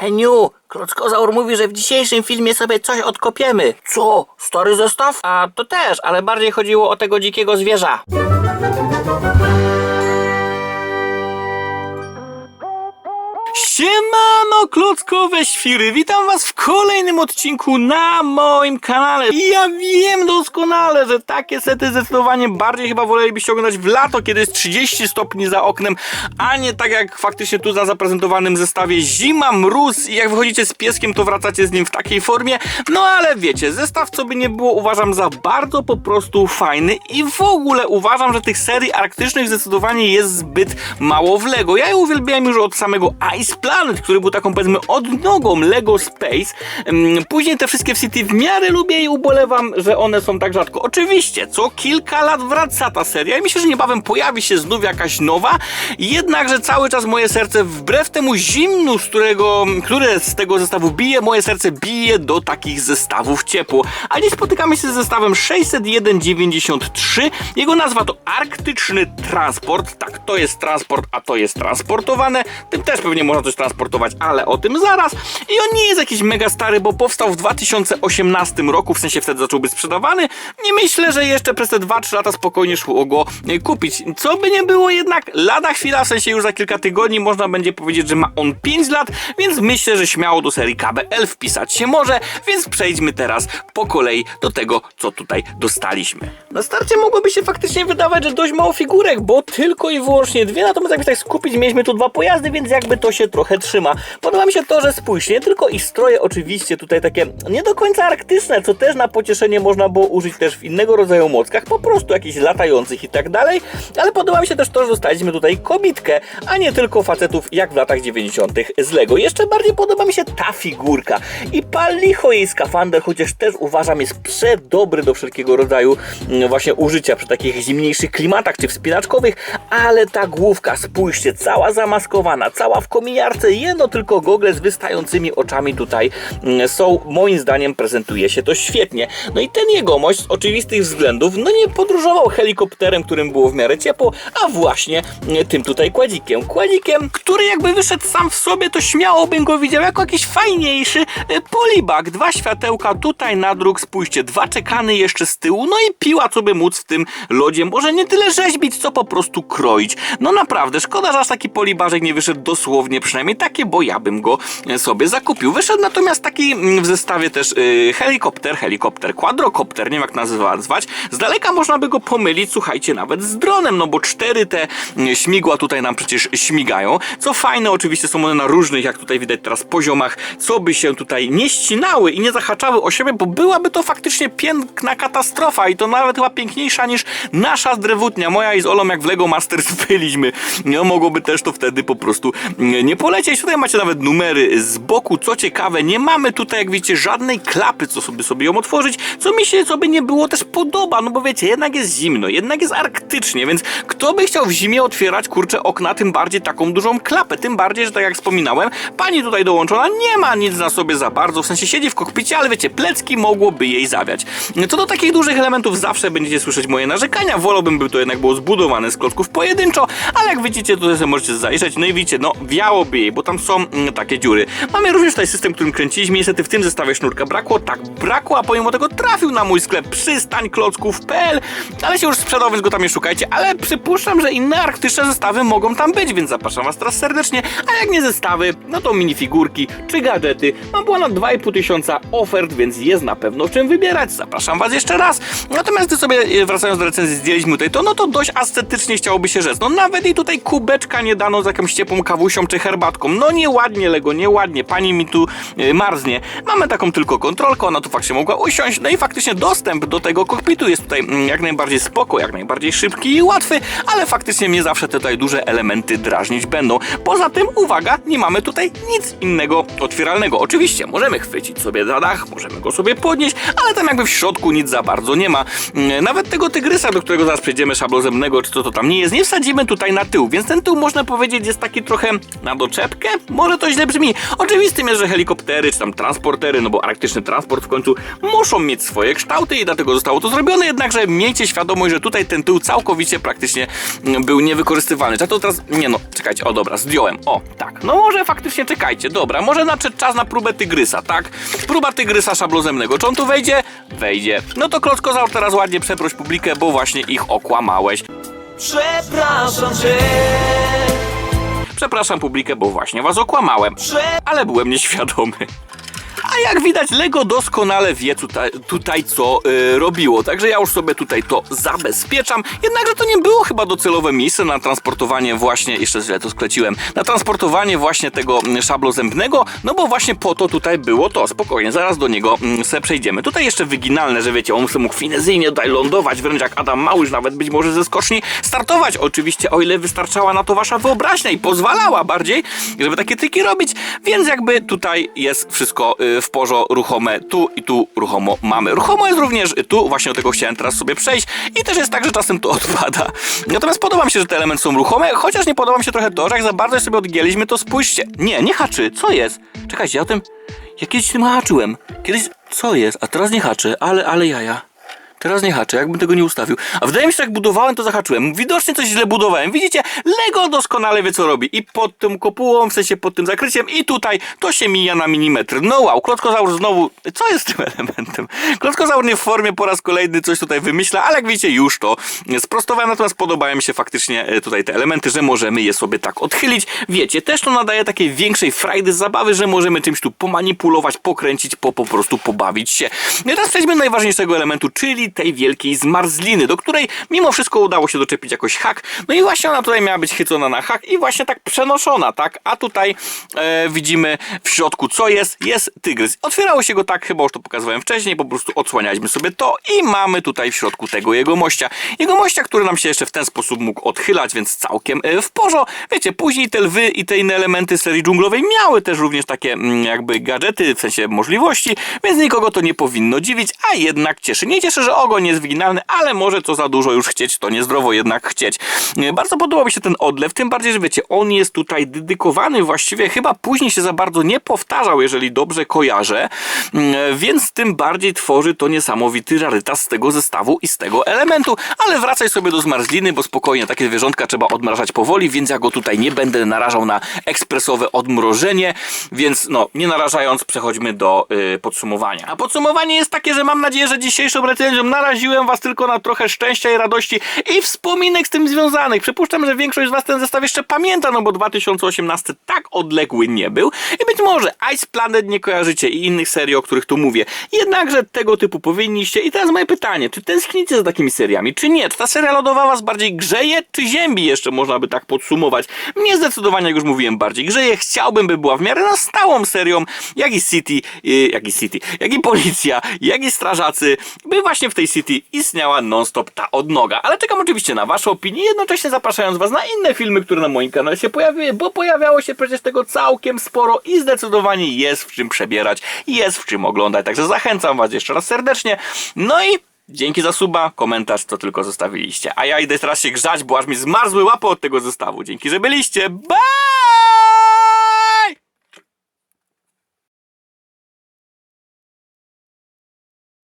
Heniu, Klockozaur mówi, że w dzisiejszym filmie sobie coś odkopiemy. Co? Stary zestaw? A to też, ale bardziej chodziło o tego dzikiego zwierza. Siemano, klockowe świry! Witam was w kolejnym odcinku na moim kanale. I ja wiem doskonale, że takie sety zdecydowanie bardziej chyba wolelibyście oglądać w lato, kiedy jest 30 stopni za oknem, a nie tak jak faktycznie tu na zaprezentowanym zestawie zima, mróz i jak wychodzicie z pieskiem, to wracacie z nim w takiej formie. No ale wiecie, zestaw co by nie było uważam za bardzo po prostu fajny i w ogóle uważam, że tych serii arktycznych zdecydowanie jest zbyt mało w Lego. Ja je uwielbiałem już od samego Ice Planet, który był taką powiedzmy odnogą Lego Space. Później te wszystkie City w miarę lubię i ubolewam, że one są tak rzadko. Oczywiście, co kilka lat wraca ta seria i myślę, że niebawem pojawi się znów jakaś nowa, jednakże cały czas moje serce wbrew temu zimnu, z którego, które z tego zestawu bije, moje serce bije do takich zestawów ciepło. A dziś spotykamy się z zestawem 60193. Jego nazwa to Arktyczny Transport. Tak, to jest transport, a to jest transportowane. Tym też pewnie można coś transportować, ale o tym zaraz. I on nie jest jakiś mega stary, bo powstał w 2018 roku, w sensie wtedy zaczął być sprzedawany. Nie myślę, że jeszcze przez te 2-3 lata spokojnie szło go e, kupić. Co by nie było jednak, lada chwila, w sensie już za kilka tygodni można będzie powiedzieć, że ma on 5 lat, więc myślę, że śmiało do serii KBL wpisać się może, więc przejdźmy teraz po kolei do tego, co tutaj dostaliśmy. Na starcie mogłoby się faktycznie wydawać, że dość mało figurek, bo tylko i wyłącznie dwie, natomiast jakby tak skupić, mieliśmy tu dwa pojazdy, więc jakby to się trochę trzyma. Podoba mi się to, że spójrzcie, nie tylko ich stroje oczywiście tutaj takie nie do końca arktyczne, co też na pocieszenie można było użyć też w innego rodzaju mockach, po prostu jakichś latających i tak dalej, ale podoba mi się też to, że dostaliśmy tutaj kobitkę, a nie tylko facetów jak w latach 90. z Lego. Jeszcze bardziej podoba mi się ta figurka i pal licho jej skafander, chociaż też uważam jest przedobry do wszelkiego rodzaju mm, właśnie użycia przy takich zimniejszych klimatach czy wspinaczkowych, ale ta główka, spójrzcie, cała zamaskowana, cała w kominiarce, jedno tylko gogle z wystającymi oczami tutaj mm, są, moim zdaniem prezentuje się to świetnie. No i ten jegomość z oczywistych względów, no nie podróżował helikopterem, którym było w miarę ciepło, a właśnie mm, tym tutaj kładzikiem. Kładzikiem, który jakby wyszedł sam w sobie, to śmiało bym go widział jako jakiś fajniejszy e, polibak. Dwa światełka tutaj na druk, spójrzcie, dwa czekany jeszcze z tyłu, no i piła, co by móc w tym lodzie, może nie tyle rzeźbić, co po prostu kroić. No naprawdę, szkoda, że aż taki polibarzek nie wyszedł dosłownie, przynajmniej takie, bo ja bym go e, sobie zakupił. Wyszedł natomiast taki mm, w zestawie też y, helikopter, helikopter, quadrocopter, nie wiem jak nazwać. Z daleka można by go pomylić, słuchajcie, nawet z dronem, no bo cztery te mm, śmigła tutaj nam przecież śmigają. Co fajne, oczywiście są one na różnych, jak tutaj widać teraz, poziomach, co by się tutaj nie ścinały i nie zahaczały o siebie, bo byłaby to faktycznie piękna katastrofa i to nawet chyba piękniejsza niż nasza drewutnia. Moja i z Olą jak w Lego Masters byliśmy. No mogłoby też to wtedy po prostu mm, nie polecieć. Tutaj macie nawet numery z boku. Co ciekawe, nie mamy tutaj, jak widzicie, żadnej klapy, co sobie sobie ją otworzyć, co mi się, co by nie było, też podoba, no bo wiecie, jednak jest zimno, jednak jest arktycznie, więc kto by chciał w zimie otwierać, kurczę, okna, tym bardziej taką dużą klapę, tym bardziej, że tak jak wspominałem, pani tutaj dołączona nie ma nic na sobie za bardzo, w sensie siedzi w kokpicie, ale wiecie, plecki mogłoby jej zawiać. Co do takich dużych elementów zawsze będziecie słyszeć moje narzekania, wolałbym, by to jednak było zbudowane z klocków pojedynczo, ale jak widzicie, tutaj sobie możecie zajrzeć, no i widzicie, no wiałoby jej, bo tam są mm, takie dziury. Mamy również tutaj system, którym kręciliśmy, niestety w tym zestawie sznurka brakło, tak brakło, a pomimo tego trafił na mój sklep przystań klocków.pl, ale się już sprzedał, więc go tam nie szukajcie, ale przypuszczam, że inne arktyczne zestawy mogą tam być, więc zapraszam was teraz serdecznie, a jak nie zestawy, no to minifigurki czy gadżety. Mam ponad 2,5 tysiąca ofert, więc jest na pewno czym wybierać. Zapraszam was jeszcze raz. Natomiast gdy sobie e, wracając do recenzji zdjęliśmy tutaj to, no to dość estetycznie chciałoby się rzec. No nawet i tutaj kubeczka nie dano z jakąś ciepłą kawusią czy No nieładnie Lego, nieładnie. Pani mi tu e, marznie. Mamy taką tylko kontrolkę, ona tu faktycznie mogła usiąść. No i faktycznie dostęp do tego kokpitu jest tutaj mm, jak najbardziej spoko, jak najbardziej szybki i łatwy, ale faktycznie mnie zawsze te tutaj duże elementy drażnić będą. Poza tym, uwaga, nie mamy tutaj nic innego otwieralnego. Oczywiście możemy chwycić sobie za dach, możemy go sobie podnieść, ale tam jakby w środku nic za bardzo nie ma. Mm, Nawet tego tygrysa, do którego zaraz przejdziemy, szablozemnego, czy co to tam nie jest, nie wsadzimy tutaj na tył, więc ten tył można powiedzieć jest taki trochę na Może to źle brzmi. Oczywistym jest, że helikoptery czy tam transportery, no bo arktyczny transport w końcu muszą mieć swoje kształty i dlatego zostało to zrobione, jednakże miejcie świadomość, że tutaj ten tył całkowicie praktycznie mm, był niewykorzystywalny. Trzeba to teraz, nie no, czekajcie, o dobra, zdjąłem, o, tak, no może faktycznie czekajcie, dobra, może nadszedł czas na próbę tygrysa, tak? Próba tygrysa szablozemnego, czy on tu wejdzie? Wejdzie. No to Klockozaur teraz ładnie przeproś publikę, bo właśnie ich okłamałeś. Przepraszam cię, Przepraszam publikę, bo właśnie was okłamałem. Ale byłem nieświadomy. A jak widać, Lego doskonale wie tutaj, tutaj co y, robiło, także ja już sobie tutaj to zabezpieczam. Jednakże to nie było chyba docelowe miejsce na transportowanie właśnie, jeszcze źle to skleciłem, na transportowanie właśnie tego mm, szablo zębnego, no bo właśnie po to tutaj było to. Spokojnie, zaraz do niego mm, se przejdziemy. Tutaj jeszcze wyginalne, że wiecie, on sobie mógł finezyjnie tutaj lądować, wręcz jak Adam Małysz, nawet być może ze skoczni startować. Oczywiście, o ile wystarczała na to wasza wyobraźnia i pozwalała bardziej, żeby takie triki robić, więc jakby tutaj jest wszystko y, w porządku, ruchome, tu i tu ruchomo mamy. Ruchomo jest również tu, właśnie do tego chciałem teraz sobie przejść i też jest tak, że czasem to odpada. Natomiast podoba mi się, że te elementy są ruchome, chociaż nie podoba mi się trochę to, że jak za bardzo sobie odgięliśmy, to spójrzcie. Nie, nie haczy, co jest? Czekajcie, ja o tym... Ja kiedyś tym haczyłem. Kiedyś... Co jest? A teraz nie haczy, ale, ale jaja. Teraz nie haczę, jakbym tego nie ustawił. A wydaje mi się, że jak budowałem, to zahaczyłem. Widocznie coś źle budowałem. Widzicie, Lego doskonale wie, co robi. I pod tym kopułą, w sensie pod tym zakryciem, i tutaj to się mija na milimetr. No wow, Klockozaur znowu... Co jest tym elementem? Klockozaur nie w formie po raz kolejny coś tutaj wymyśla, ale jak widzicie, już to sprostowałem. Natomiast podobają mi się faktycznie e, tutaj te elementy, że możemy je sobie tak odchylić. Wiecie, też to nadaje takiej większej frajdy zabawy, że możemy czymś tu pomanipulować, pokręcić, po, po prostu pobawić się. I teraz przejdźmy do najważniejszego elementu, czyli tej wielkiej zmarzliny, do której mimo wszystko udało się doczepić jakoś hak. No i właśnie ona tutaj miała być chycona na hak i właśnie tak przenoszona, tak? A tutaj e, widzimy w środku co jest? Jest tygrys. Otwierało się go tak, chyba już to pokazywałem wcześniej, po prostu odsłanialiśmy sobie to i mamy tutaj w środku tego jego mościa. Jego mościa, który nam się jeszcze w ten sposób mógł odchylać, więc całkiem e, w porządku. Wiecie, później te lwy i te inne elementy serii dżunglowej miały też również takie mm, jakby gadżety, w sensie możliwości, więc nikogo to nie powinno dziwić, a jednak cieszy. Nie cieszy, że ogon jest wyginalny, ale może co za dużo już chcieć, to niezdrowo jednak chcieć. E, Bardzo podobał mi się ten odlew, tym bardziej, że wiecie, on jest tutaj dedykowany właściwie, chyba później się za bardzo nie powtarzał, jeżeli dobrze kojarzę, Mm, więc tym bardziej tworzy to niesamowity rarytas z tego zestawu i z tego elementu, ale wracaj sobie do zmarzliny, bo spokojnie, takie zwierzątka trzeba odmrażać powoli, więc ja go tutaj nie będę narażał na ekspresowe odmrożenie, więc no, nie narażając, przechodźmy do y, podsumowania. A podsumowanie jest takie, że mam nadzieję, że dzisiejszą recenzją naraziłem was tylko na trochę szczęścia i radości i wspominek z tym związanych. Przypuszczam, że większość z was ten zestaw jeszcze pamięta, no bo 2018 tak odległy nie był i być może Ice Planet nie kojarzycie i innych serii, o których tu mówię. Jednakże tego typu powinniście. I teraz moje pytanie, czy tęsknicie za takimi seriami, czy nie? Czy ta seria lodowa was bardziej grzeje, czy ziębi jeszcze można by tak podsumować? Mnie zdecydowanie, jak już mówiłem, bardziej grzeje. Chciałbym, by była w miarę na stałą serią, jak i City, yy, jak i City, jak i Policja, jak i Strażacy, by właśnie w tej City istniała non-stop ta odnoga. Ale czekam oczywiście na wasze opinie, jednocześnie zapraszając was na inne filmy, które na moim kanale się pojawiły, bo pojawiało się przecież tego całkiem sporo i zdecydowanie jest w czym przebierać, jest w czym oglądać, także zachęcam was jeszcze raz serdecznie. No i Dzięki za suba, komentarz, co tylko zostawiliście. A ja idę teraz się grzać, bo aż mi zmarzły łapy od tego zestawu. Dzięki, że byliście. Bye!